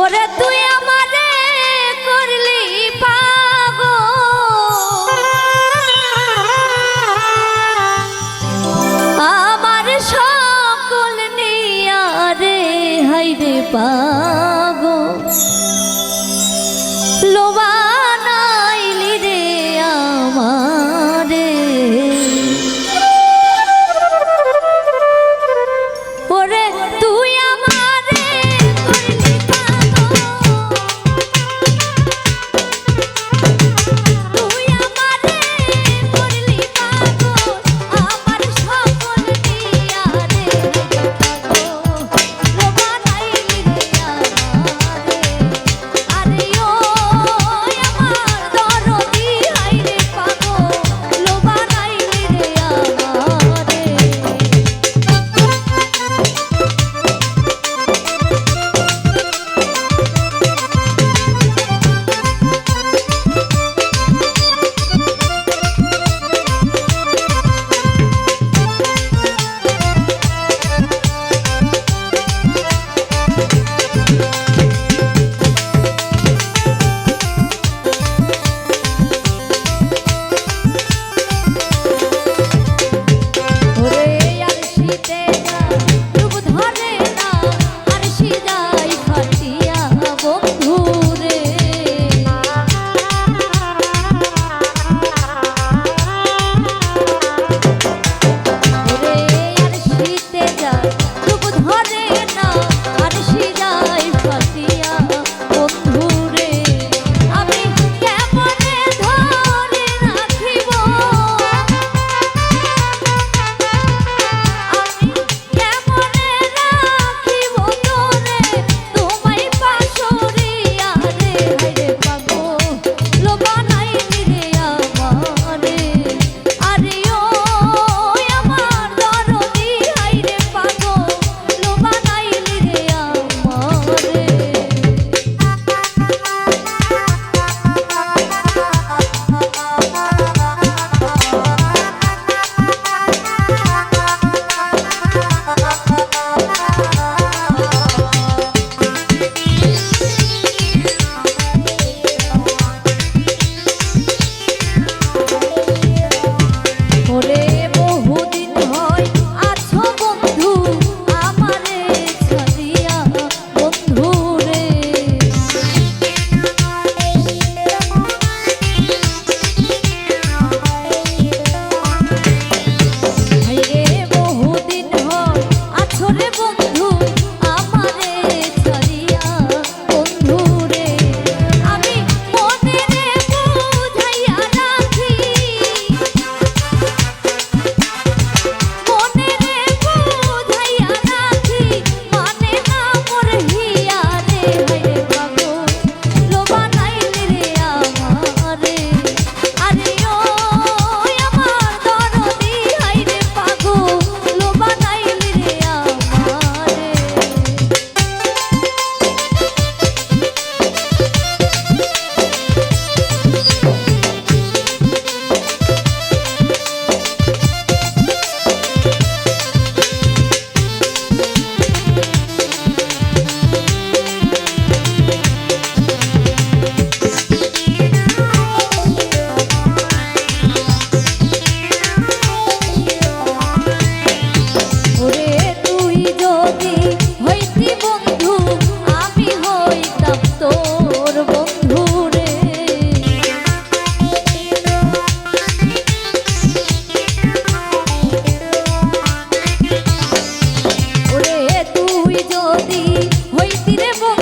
ওরে তুই আমারে করলি পাগল। আমার সকল নিয়ারে হাইরে পা নদী হইতিরে বল